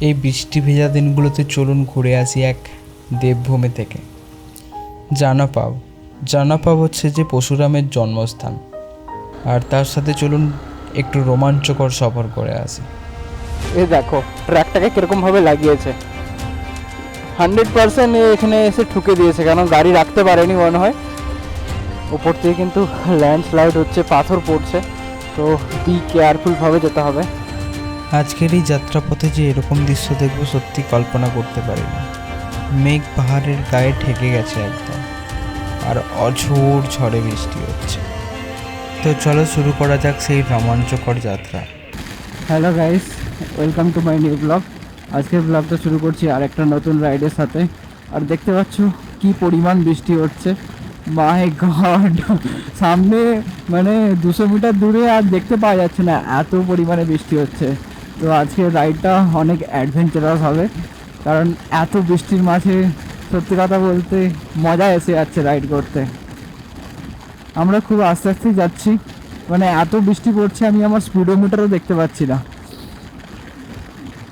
এই বৃষ্টি ভেজা দিনগুলোতে চলুন ঘুরে আসি এক দেবভূমি থেকে। জানাপাব জানাপাব হচ্ছে যে পশুরামের জন্মস্থান। আর তার সাথে চলুন একটু রোমাঞ্চকর সফর করে আসি। এই দেখো ট্র্যাকটাকে কীরকমভাবে লাগিয়েছে। হান্ড্রেড পার্সেন্ট এখানে এসে ঠুকে দিয়েছে কারণ গাড়ি রাখতে পারেনি মনে হয়। উপর থেকে কিন্তু ল্যান্ডস্লাইড হচ্ছে, পাথর পড়ছে। তো বি কেয়ারফুলভাবে যেতে হবে। আজকের এই যাত্রাপথে যে এরকম দৃশ্য দেখব সত্যি কল্পনা করতে পারিনি। মেঘ পাহাড়ের গায়ে ঠেকে গেছে একদম, আর অঝোর ঝড়ে বৃষ্টি হচ্ছে। তো চলো শুরু করা যাক সেই রোমাঞ্চকর যাত্রা। Hello guys welcome to my new blog আজকের ব্লগটা শুরু করছি আর একটা নতুন রাইডের সাথে। আর দেখতে পাচ্ছ কি পরিমাণ বৃষ্টি হচ্ছে। মাই গড সামনে মানে দুশো মিটার দূরে আর দেখতে পাওয়া যাচ্ছে না, এত পরিমাণে বৃষ্টি হচ্ছে। তো আজকের রাইডটা অনেক অ্যাডভেঞ্চারাস হবে। কারণ এত বৃষ্টির মাঝে সত্যি কথা বলতে মজা এসে যাচ্ছে রাইড করতে। আমরা খুব আস্তে আস্তে যাচ্ছি। মানে এত বৃষ্টি পড়ছে, আমি আমার স্পিডোমিটারও দেখতে পাচ্ছি না।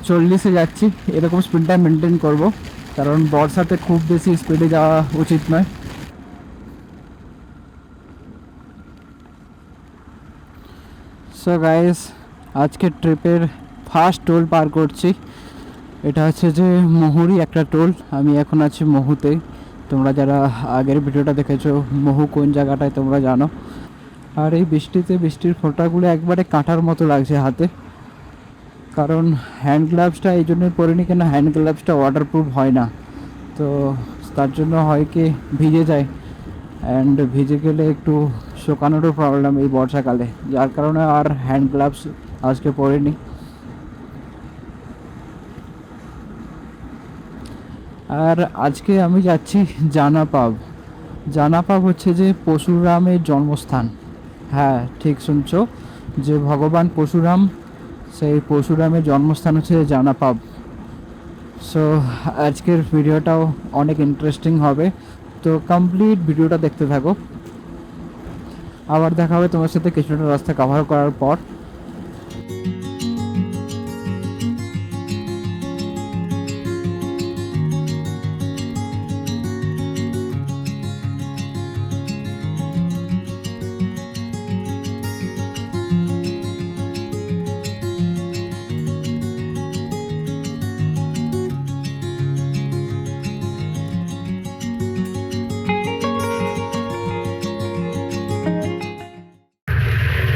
চল্লিশে যাচ্ছি। এরকম স্পিডটা মেনটেন করব। কারণ বর্ষাতে খুব বেশি স্পিডে যাওয়া উচিত নয়। সো গাইস আজকের ট্রিপের ফার্স্ট টোল পার করছি। এটা হচ্ছে যে মহুরি একটা টোল আমি এখন আছি মহুতে। তোমরা যারা আগের ভিডিওটা দেখেছ, মহু কোন জায়গাটায় তোমরা জানো। আর এই বৃষ্টিতে বৃষ্টির ফোঁটাগুলো একবারে কাঁটার মতো লাগছে হাতে। কারণ হ্যান্ড গ্লাভসটা এই জন্যই পরিনি কেন হ্যান্ড গ্লাভসটা ওয়াটারপ্রুফ হয় না। তো তার জন্য হয় কি, ভিজে যায়। অ্যান্ড ভিজে গেলে একটু শুকানোরও প্রবলেম এই বর্ষাকালে। যার কারণে আর হ্যান্ড গ্লাভস আজকে পরিনি। আর আজকে আমি যাচ্ছি জানাপাব জানাপাব হচ্ছে যে পশুরামের জন্মস্থান। হ্যাঁ ঠিক শুনছো। যে ভগবান পশুরাম, সেই পশুরামের জন্মস্থান হচ্ছে জানাপাব সো আজকের ভিডিওটাও অনেক ইন্টারেস্টিং হবে। তো কমপ্লিট ভিডিওটা দেখতে থাকো। আবার দেখা হবে তোমার সাথে কিছুটা রাস্তা কভার করার পর।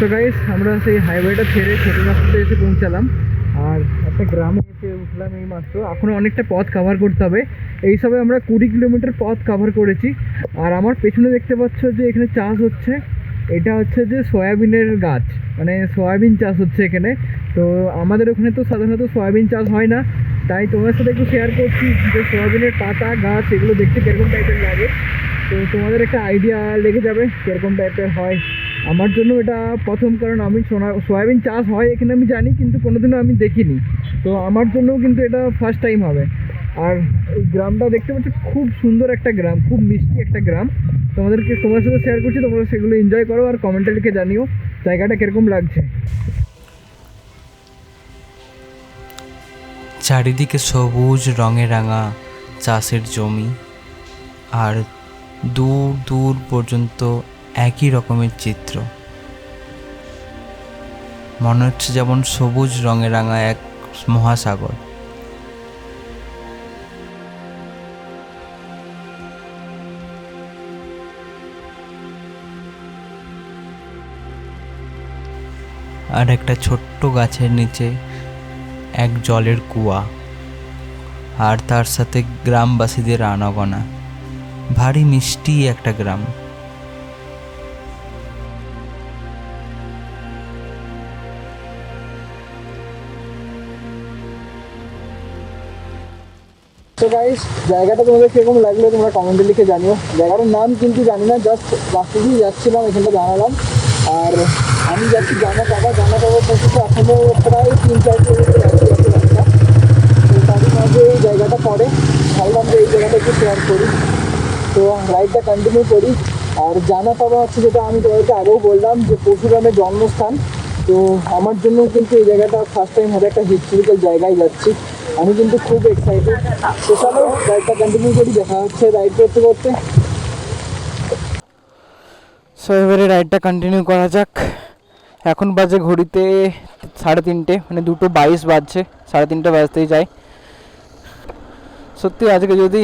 তো গাইস আমরা সেই হাইওয়েটা ছেড়ে ছোটো রাস্তাতে এসে পৌঁছালাম। আর একটা গ্রামে এসে উঠলাম এই মাত্র এখনও অনেকটা পথ কভার করতে হবে। এই সবে আমরা কুড়ি কিলোমিটার পথ কভার করেছি। আর আমার পেছনে দেখতে পাচ্ছ যে এখানে চাষ হচ্ছে। এটা হচ্ছে যে সয়াবিনের গাছ। মানে সয়াবিন চাষ হচ্ছে এখানে। তো আমাদের ওখানে তো সাধারণত সয়াবিন চাষ হয় না। তাই তোমার সাথে একটু শেয়ার করছি যে সয়াবিনের পাতা, গাছ, এগুলো দেখতে কীরকম টাইপের লাগে। তো তোমাদের একটা আইডিয়া লেগে যাবে কীরকম টাইপের হয়। আমার জন্য এটা প্রথম, কারণ আমি সোনা সয়াবিন চাষ হয় এখানে আমি জানি, কিন্তু কোনোদিনও আমি দেখিনি। তো আমার জন্যও কিন্তু এটা ফার্স্ট টাইম হবে। আর এই গ্রামটা দেখতে পাচ্ছি, খুব সুন্দর একটা গ্রাম, খুব মিষ্টি একটা গ্রাম। তোমাদেরকে তোমার সাথে শেয়ার করছি, তোমরা সেগুলো এনজয় করো আর কমেন্টে লিখে জানিও, জায়গাটা কীরকম লাগছে। চারিদিকে সবুজ রঙে রাঙা চাষের জমি, আর দূর দূর পর্যন্ত একই রকমের চিত্র। মনে হচ্ছে যেমন সবুজ রঙে রাঙা এক মহাসাগর। আর একটা ছোট্ট গাছের নিচে এক জলের কুয়া, আর তার সাথে গ্রামবাসীদের আনাগোনা। ভারী মিষ্টি একটা গ্রাম। তো গাইস জায়গাটা তোমাদের কীরকম লাগল তোমরা কমেন্টে লিখে জানিও। জায়গাটার নাম কিন্তু জানি না জাস্ট রাস্তা দিয়ে যাচ্ছিলাম, এখানটা জানালাম। আর আমি যাচ্ছি জানা পাবা জানা পাবা পর্যন্ত এখনও প্রায় তিন চার কিলোমিটার যাচ্ছি রাস্তা মাঝে এই জায়গাটা পড়ে। ভাবলাম যে এই জায়গাটা একটু শেয়ার করি। তো রাইডটা কন্টিনিউ করি। আর জানা পাবা হচ্ছে যেটা আমি তোমাদেরকে আগেও বললাম যে পশুরামের জন্মস্থান। তো আমার জন্য কিন্তু এই জায়গাটা ফার্স্ট টাইম হবে, একটা হিস্টোরিক্যাল জায়গায় যাচ্ছি। আমি কিন্তু খুব এক্সাইটেড তো চলো রাইডটা কন্টিনিউ করি, দেখা হচ্ছে রাইড করতে করতে। সো এবারে রাইডটা কন্টিনিউ করা যাক। এখন বাজে ঘড়িতে সাড়ে তিনটে মানে দুটো বাইশ বাজছে, সাড়ে তিনটে বাজতেই যায়। সত্যি, আজকে যদি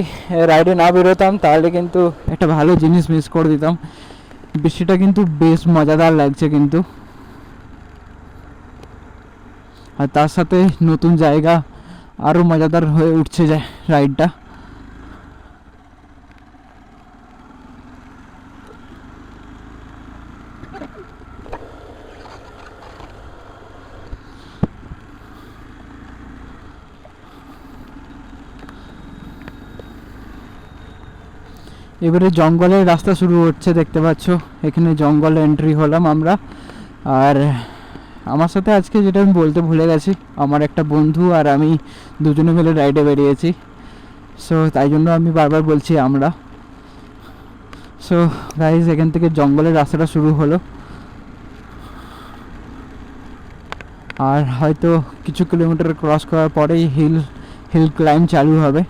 রাইডে না বেরোতাম, তাহলে কিন্তু একটা ভালো জিনিস মিস করে দিতাম। বৃষ্টিটা কিন্তু বেশ মজাদার লাগছে কিন্তু। আর তার সাথে নতুন জায়গা আরও মজাদার হয়ে উঠছে যায় রাইডটা। এবারে জঙ্গলের রাস্তা শুরু হচ্ছে, দেখতে পাচ্ছ। এখানে জঙ্গলে এন্ট্রি হলাম আমরা। আর আমার সাথে আজকে যেটা আমি বলতে ভুলে গেছি, আমার একটা বন্ধু আর আমি দুজনে মিলে রাইডে বেরিয়েছি। সো তাই জন্য আমি বারবার বলছি আমরা। সো গাইজ এখান থেকে জঙ্গলের রাস্তাটা শুরু হলো। আর হয়তো কিছু কিলোমিটার ক্রস করার পরেই হিল হিল ক্লাইম্ব চালু হবে।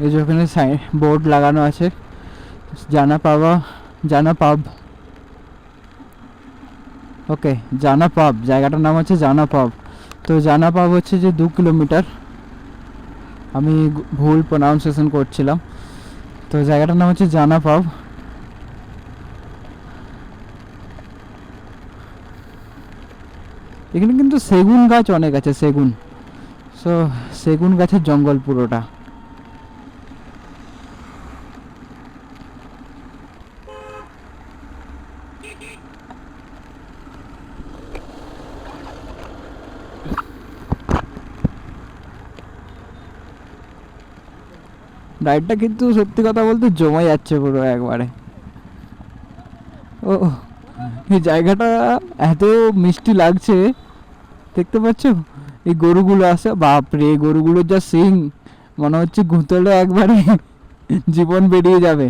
এই যে ওখানে সাইন বোর্ড লাগানো আছে। জানা পাওয়া, জানা পাব। ওকে জানা পাব। জায়গাটার নাম হচ্ছে জানা পাব। তো জানা পাব হচ্ছে যে দু কিলোমিটার। আমি ভুল প্রোনাউন্সিয়েশন করছিলাম। তো জায়গাটার নাম হচ্ছে জানা পাব। এখানে কিন্তু সেগুন গাছ অনেক আছে, সেগুন। সো সেগুন গাছের জঙ্গল পুরোটা। রাইডটা কিন্তু সত্যি কথা বলতে জমে যাচ্ছে পুরো একবারে। ও, এই জায়গাটা এত মিষ্টি লাগছে, দেখতে পাচ্ছ? এই গরুগুলো আছে, বাপরে, এই গরুগুলোর যা সিং, মনে হচ্ছে ঘুতলে একবারে জীবন বেরিয়ে যাবে।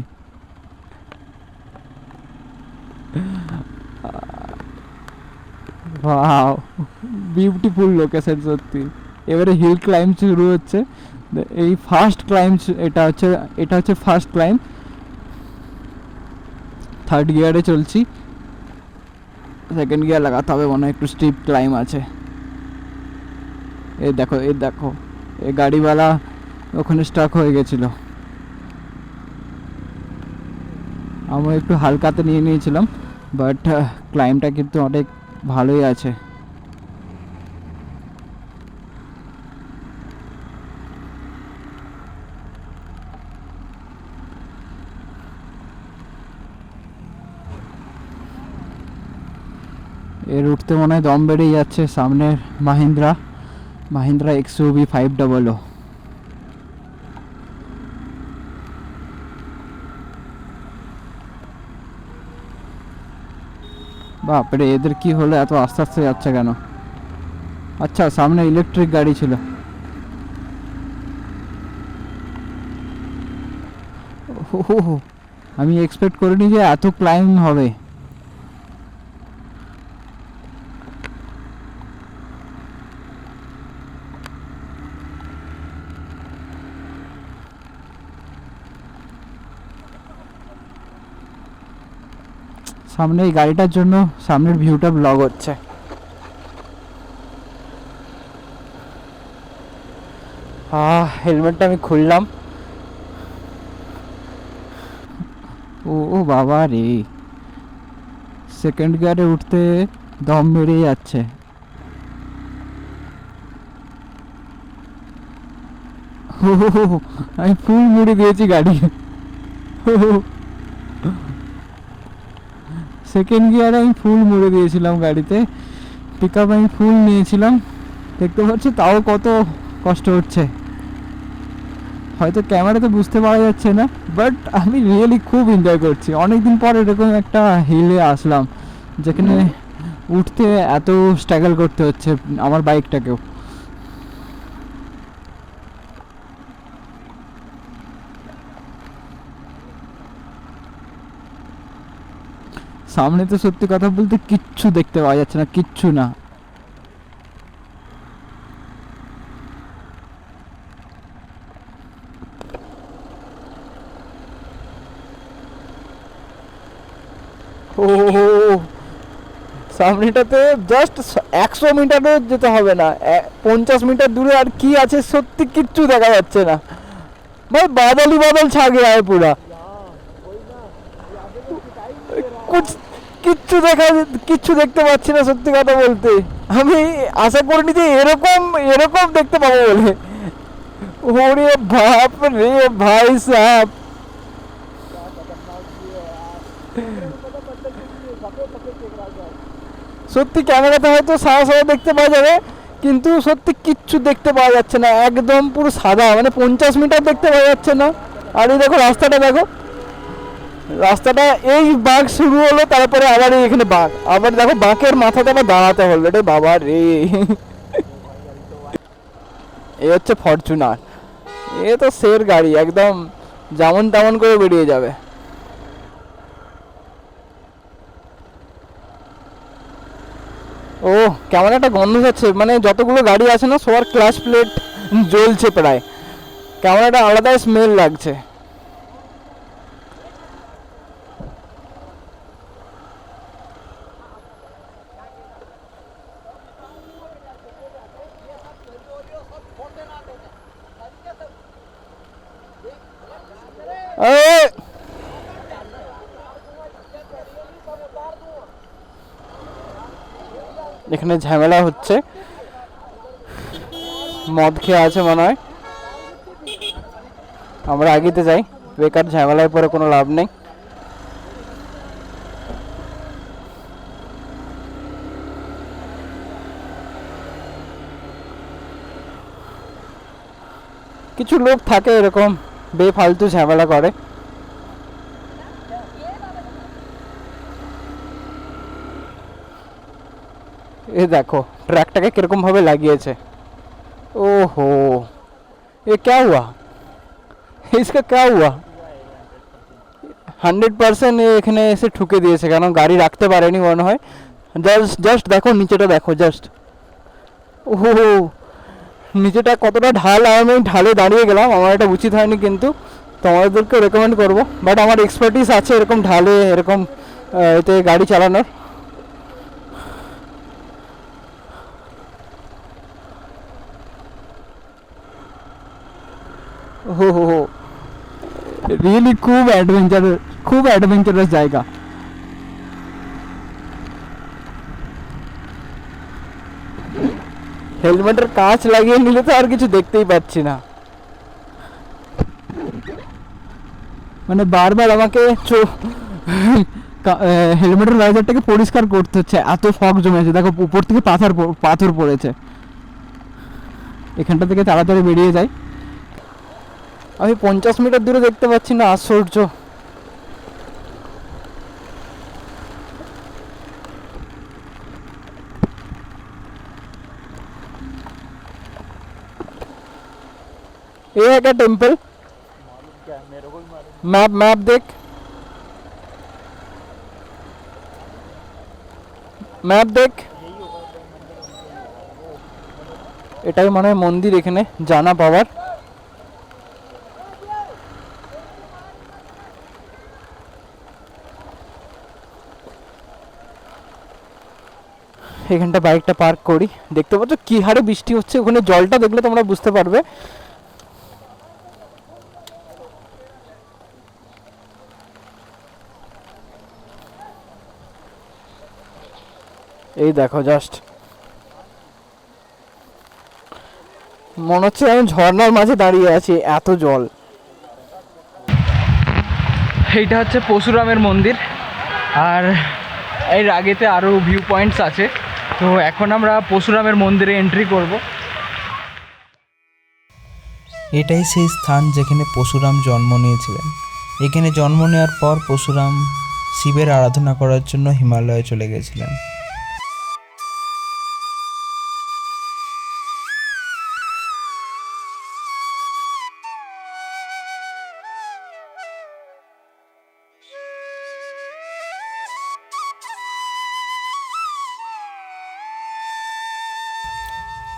বিউটিফুল লোকেশন সত্যি। এবারে হিল ক্লাইম্ব শুরু হচ্ছে। এই ফার্স্ট ক্লাইম্ব এটা হচ্ছে এটা হচ্ছে ফার্স্ট ক্লাইম্ব থার্ড গিয়ারে চলছি. সেকেন্ড গিয়ার লাগাতে হবে, মনে হয় একটু স্টিপ ক্লাইম আছে। এই দেখো এই দেখো, এই গাড়িওয়ালা ওখানে স্টাক হয়ে গেছিল। আমরা একটু হালকাতে নিয়ে নিয়েছিলাম বাট ক্লাইমটা কিন্তু অনেক ভালোই আছে। এর উঠতে মনে হয় দম বেড়েই যাচ্ছে সামনের Mahindra. Mahindra X U V five double O বাপরে, এদের কি হলো? এত আস্তে আস্তে যাচ্ছে কেন? আচ্ছা সামনে ইলেকট্রিক গাড়ি ছিল। আমি এক্সপেক্ট করিনি যে এত ক্লাইম হবে। সামনে এই গাড়িটার জন্য সামনের ভিউটা ব্লগ হচ্ছে। হেলমেটটা আমি খুললাম। ও ও বাবা রে। সেকেন্ড গিয়ারে উঠতে দম বেড়ে যাচ্ছে। আমি ফুল মুড়ে দিয়েছি গাড়ি। সেকেন্ড গিয়ারে আমি ফুল মুড়ে দিয়েছিলাম গাড়িতে। পিক আপ আমি ফুল নিয়েছিলাম। দেখতে পাচ্ছ তাও কত কষ্ট হচ্ছে। হয়তো ক্যামেরাতে বুঝতে পারা যাচ্ছে না বাট আমি রিয়েলি খুব এনজয় করছি। অনেকদিন পর এরকম একটা হিলে আসলাম, যেখানে উঠতে এত স্ট্রাগল করতে হচ্ছে আমার বাইকটাকেও সামনে তো সত্যি কথা বলতে কিচ্ছু দেখতে পাওয়া যাচ্ছে না কিচ্ছু না। সামনেটাতে জাস্ট একশো মিটারও যেতে হবে না পঞ্চাশ মিটার দূরে আর কি আছে সত্যি কিচ্ছু দেখা যাচ্ছে না। ভাই বাদলই বাদল ছাগ আয় পুরা। कुछ কিচ্ছু দেখা, কিচ্ছু দেখতে পাচ্ছি না সত্যি কথা বলতে। আমি আশা করিনি যে এরকম এরকম দেখতে পাবো বলে। ওরে বাপ রে ভাই সাহেব। সত্যি ক্যামেরাতে হয়তো সাদা সাদা দেখতে পাওয়া যাবে, কিন্তু সত্যি কিচ্ছু দেখতে পাওয়া যাচ্ছে না। একদম পুরো সাদা মানে পঞ্চাশ মিটার দেখতে পাওয়া যাচ্ছে না। আর এই দেখো রাস্তাটা দেখো। রাস্তাটা এই বাঘ শুরু হলো, তারপরে আবার এখানে বাঘ। আবার দেখো বাঘের মাথাতে আবার দাঁড়াতে হলো। রে বাবা রে। এই হচ্ছে ফরচুনার। এ তো সের গাড়ি, একদম যেমন তেমন করে বেরিয়ে যাবে। ও, কেমন একটা গন্ধ যাচ্ছে। মানে যতগুলো গাড়ি আছে না, সবার ক্লাস প্লেট জ্বলছে প্রায়। কেমন একটা আলাদা স্মেল লাগছে। এখানে ঝামেলা হচ্ছে। মদ খেয়ে আছে মনে হয়। আমরা আগেতে যাই। বেকার ঝামেলায় পরে কোনো লাভ নেই। কিছু লোক থাকে এরকম। বেফালতু ঝামেলা করে এ দেখো ট্র্যাকটাকে কিরকম ভাবে লাগিয়েছে ओहो ये क्या हुआ इसका क्या हुआ হান্ড্রেড পার্সেন্ট এখানে এসে ঠুকে দিয়েছে কারণ গাড়ি রাখতে পারেনি মনে হয় জাস্ট জাস্ট দেখো নিচেটা দেখো জাস্ট ওহো নিচেটা কতটা ঢাল আর আমি ঢালে দাঁড়িয়ে গেলাম আমার এটা উচিত হয়নি কিন্তু তোমাদেরকে রেকমেন্ড করব বাট আমার এক্সপার্টিস আছে এরকম ঢালে এরকম আহ, এতে গাড়ি চালানোর हो हो हो रियली खूब एडवेंचर खूब एडवेंचरस जाएगा হেলমেটের কাঁচ লাগিয়ে নিলে তো আর কিছু দেখতেই পাচ্ছি না। মানে বারবার আমাকে হেলমেটের রাইজারটাকে পরিষ্কার করতে হচ্ছে। এত ফগ জমেছে। দেখো, উপর থেকে পাথর পাথর পড়েছে। এখানটা থেকে তাড়াতাড়ি বেরিয়ে যায় আমি পঞ্চাশ মিটার দূরে দেখতে পাচ্ছি না, আশ্চর্য। ये है क्या टेम्पल मैप मैप देख ম্যাপ দেখ এটাই মনে হয় মন্দির এখানে জানা পাওয়ার এখানটা বাইকটা পার্ক করি দেখতে পাচ্ছ কি হারে বৃষ্টি হচ্ছে ওখানে জলটা দেখলে তোমরা বুঝতে পারবে এই দেখো জাস্ট মনে হচ্ছে আমি ঝর্নার মাঝে দাঁড়িয়ে আছি এত জল। এইটা হচ্ছে পরশুরামের মন্দির আর এর আগেতে আরও ভিউ পয়েন্টস আছে। তো এখন আমরা পশুরামের মন্দিরে এন্ট্রি করব। এটাই সেই স্থান যেখানে পশুরাম জন্ম নিয়েছিলেন। এখানে জন্ম নেওয়ার পর পশুরাম শিবের আরাধনা করার জন্য হিমালয়ে চলে গেছিলেন।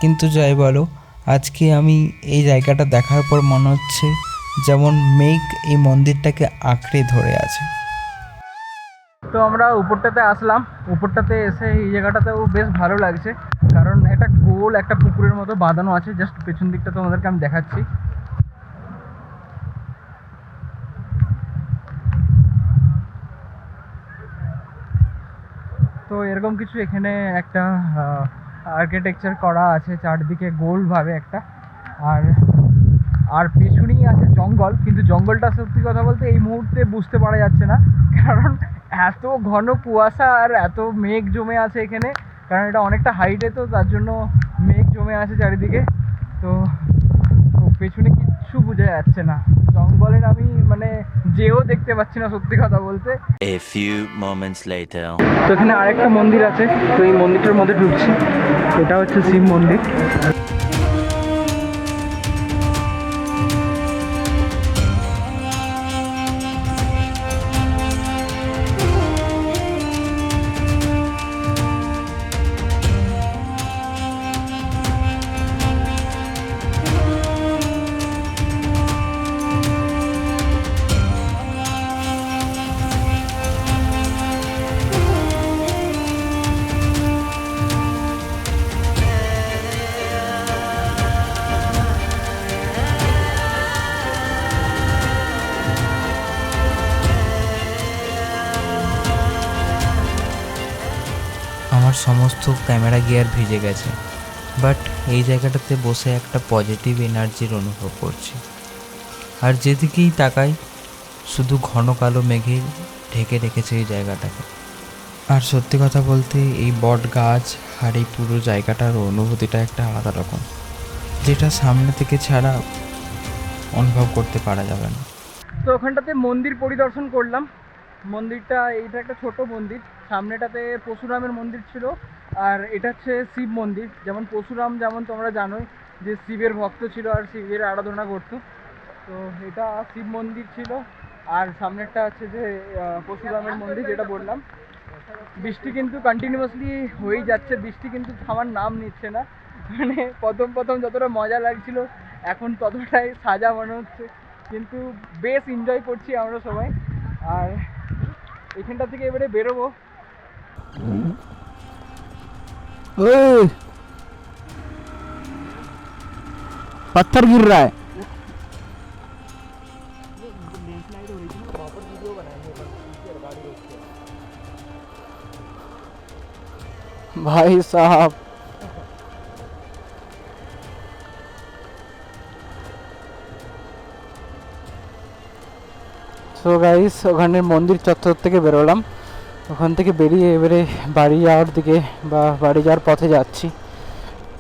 কিন্তু যাই বলো, আজকে আমি এই জায়গাটা দেখার পর মনে হচ্ছে যেমন মেঘ এই মন্দিরটাকে আঁকড়ে ধরে আছে। তো আমরা উপরটাতে আসলাম, উপরটাতে এসে এই জায়গাটাতেও বেশ ভালো লাগছে, কারণ একটা গোল একটা পুকুরের মতো বাঁধানো আছে, জাস্ট পেছন দিকটা তোমাদেরকে আমি দেখাচ্ছি। তো এরকম কিছু এখানে একটা আর্কিটেকচার করা আছে চারদিকে গোলভাবে একটা। আর আর পেছনেই আছে জঙ্গল, কিন্তু জঙ্গলটা সত্যি কথা বলতে এই মুহূর্তে বুঝতে পারা যাচ্ছে না। কারণ এত ঘন কুয়াশা আর এত মেঘ জমে আছে এখানে। কারণ এটা অনেকটা হাইটে তো, তার জন্য মেঘ জমে আছে চারিদিকে। তো পেছনে কিচ্ছু বোঝা যাচ্ছে না। জঙ্গলের আমি মানে যেও দেখতে পাচ্ছি না সত্যি কথা বলতে। এ ফিউ মোমেন্টস লেটার তো এখানে আরেকটা মন্দির আছে তো এই মন্দিরটার মধ্যে ঢুকছি। এটা হচ্ছে শিব মন্দির। আমার সমস্ত ক্যামেরা গিয়ার ভিজে গেছে। বাট এই জায়গাটাতে বসে একটা পজিটিভ এনার্জির অনুভব করছি। আর যেদিকেই তাকাই, শুধু ঘন কালো মেঘে ঢেকে রেখেছে এই জায়গাটাকে। আর সত্যি কথা বলতে, এই বট গাছ আর এই পুরো জায়গাটার অনুভূতিটা একটা আলাদা রকম, যেটা সামনে থেকে ছাড়া অনুভব করতে পারা যাবে না। তো ওখানটাতে মন্দির পরিদর্শন করলাম। মন্দিরটা, এইটা একটা ছোট মন্দির। সামনেটাতে পরশুরামের মন্দির ছিল, আর এটা হচ্ছে শিব মন্দির। যেমন পরশুরাম যেমন তোমরা জানোই যে শিবের ভক্ত ছিল আর শিবের আরাধনা করতো। তো এটা শিব মন্দির ছিল, আর সামনেরটা হচ্ছে যে পরশুরামের মন্দির যেটা বললাম। বৃষ্টি কিন্তু কন্টিনিউয়াসলি হয়েই যাচ্ছে, বৃষ্টি কিন্তু থামার নাম নিচ্ছে না। মানে প্রথম প্রথম যতটা মজা লাগছিল, এখন ততটাই সাজা মনে হচ্ছে। কিন্তু বেশ এনজয় করছি আমরা সবাই। আর এখানটা থেকে এবারে বেরোবো। ओए पत्थर गिर रहा है भाई साहब সো গাইস ওখানে মন্দির চত্বর থেকে বেরোলাম ওখান থেকে বেরিয়ে এবারে বাড়ি যাওয়ার দিকে বা বাড়ি যাওয়ার পথে যাচ্ছি।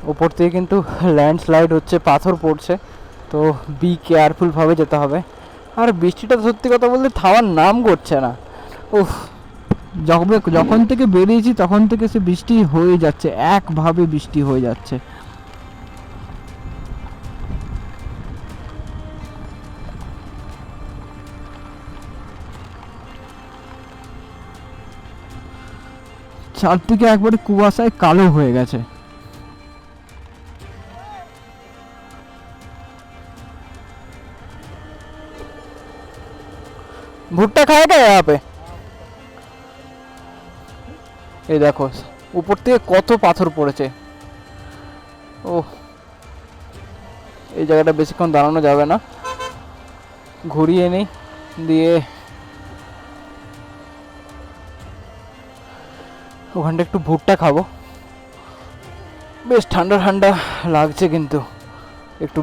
ওপর থেকে কিন্তু ল্যান্ডস্লাইড হচ্ছে, পাথর পড়ছে, তো বি কেয়ারফুলভাবে যেতে হবে। আর বৃষ্টিটা সত্যি কথা বলতে থামার নাম করছে না। উফ। যখন যখন থেকে বেরিয়েছি তখন থেকে সে বৃষ্টি হয়ে যাচ্ছে, একভাবে বৃষ্টি হয়ে যাচ্ছে। চারদিকে একবারে কুয়াশায় কালো হয়ে গেছে ভুট্টা খায় কে यहाँ पे এই দেখো উপর থেকে কত পাথর পড়েছে ও এই জায়গাটা বেশিক্ষণ দাঁড়ানো যাবে না ঘুরিয়ে নেই দিয়ে ওখানটা একটু ভুট্টা খাব। বেশ ঠান্ডা ঠান্ডা লাগছে কিন্তু, একটু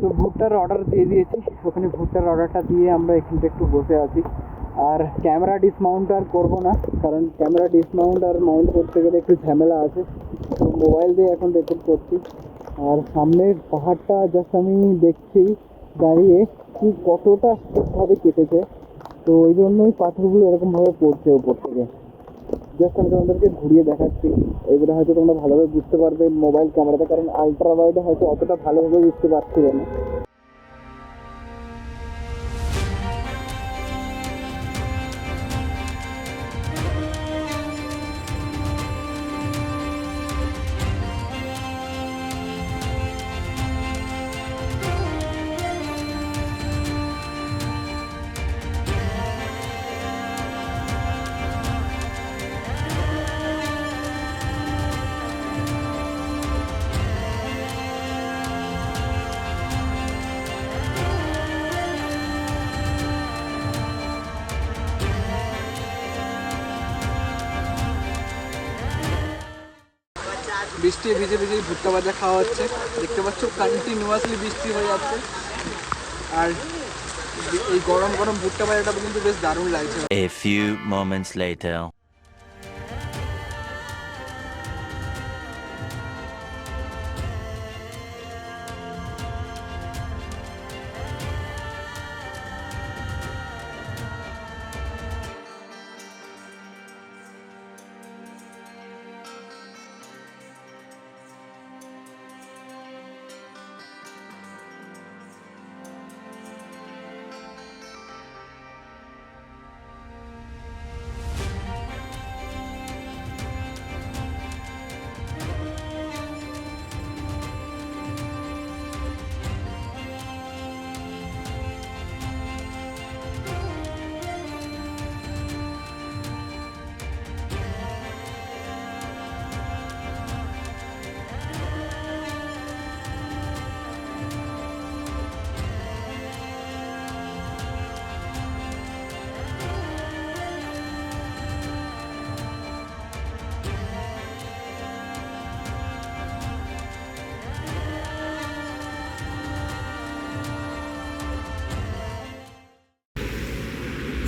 তো ভুট্টার অর্ডার দিয়ে দিয়েছি। ওখানে ভুট্টার অর্ডারটা দিয়ে আমরা এখানটা একটু বসে আছি। আর ক্যামেরা ডিসমাউন্ট আর করব না, কারণ ক্যামেরা ডিসমাউন্ট আর মাউন্ট করতে গেলে একটু ঝামেলা আছে। মোবাইল দিয়ে এখন রেকর্ড করছি। আর সামনের পাহাড়টা জাস্ট আমি দেখছি দাঁড়িয়ে কি কতটা ভাবে কেটেছে। তো ওই জন্যই পাথরগুলো এরকমভাবে পড়ছে ওপর থেকে। জাস্ট আমি তোমাদেরকে ঘুরিয়ে দেখাচ্ছি। এবারে হয়তো তোমরা ভালোভাবে বুঝতে পারবে মোবাইল ক্যামেরাতে কারণ আলট্রা ওয়াইডে হয়তো অতটা ভালোভাবে বুঝতে পারছিলে না। বৃষ্টি, ভিজে ভিজে ভুট্টা ভাজা খাওয়া হচ্ছে। দেখতে পাচ্ছ কন্টিনিউয়াসলি বৃষ্টি হয়ে যাচ্ছে। আর এই গরম গরম ভুট্টা ভাজাটা কিন্তু বেশ দারুণ লাগছে। A few moments later.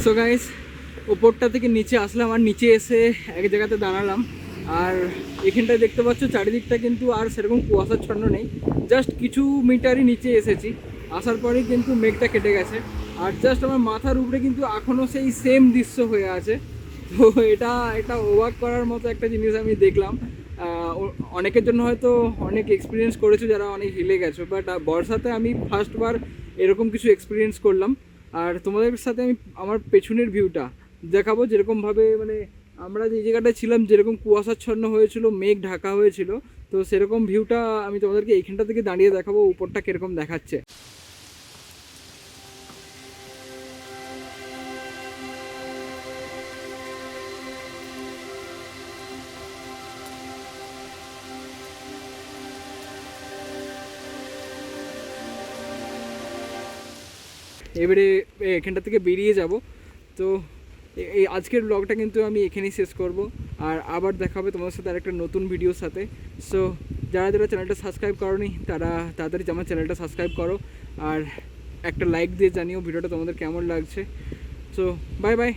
So guys উপরটা থেকে নিচে আসলাম আর নিচে এসে এক জায়গাতে দাঁড়ালাম। আর এখানটায় দেখতে পাচ্ছ, চারিদিকটা কিন্তু আর সেরকম কুয়াশাচ্ছন্ন নেই। জাস্ট কিছু মিটারই নিচে এসেছি। আসার পরেই কিন্তু মেঘটা কেটে গেছে। আর জাস্ট আমার মাথার উপরে কিন্তু এখনও সেই সেম দৃশ্য হয়ে আছে। তো এটা এটা ওয়ার্ক করার মতো একটা জিনিস আমি দেখলাম। অনেকের জন্য হয়তো অনেক এক্সপিরিয়েন্স করেছ যারা অনেক হিলে গেছো বাট বর্ষাতে আমি ফার্স্টবার এরকম কিছু এক্সপিরিয়েন্স করলাম। আর তোমাদের সাথে আমি আমার পেছনের ভিউটা দেখাবো যেরকমভাবে মানে আমরা যে জায়গাটায় ছিলাম যেরকম কুয়াশাচ্ছন্ন হয়েছিল, মেঘ ঢাকা হয়েছিল, তো সেরকম ভিউটা আমি তোমাদেরকে এইখানটা থেকে দাঁড়িয়ে দেখাবো, উপরটা কীরকম দেখাচ্ছে। এবারে এখানটা থেকে বেরিয়ে যাব। তো এই আজকের ব্লগটা কিন্তু আমি এখানেই শেষ করব। আর আবার দেখা হবে তোমাদের সাথে আরেকটা নতুন ভিডিওর সাথে। সো যারা যারা চ্যানেলটা সাবস্ক্রাইব করনি, তারা তাড়াতাড়ি আমার চ্যানেলটা সাবস্ক্রাইব করো। আর একটা লাইক দিয়ে জানিও ভিডিওটা তোমাদের কেমন লাগছে। So bye bye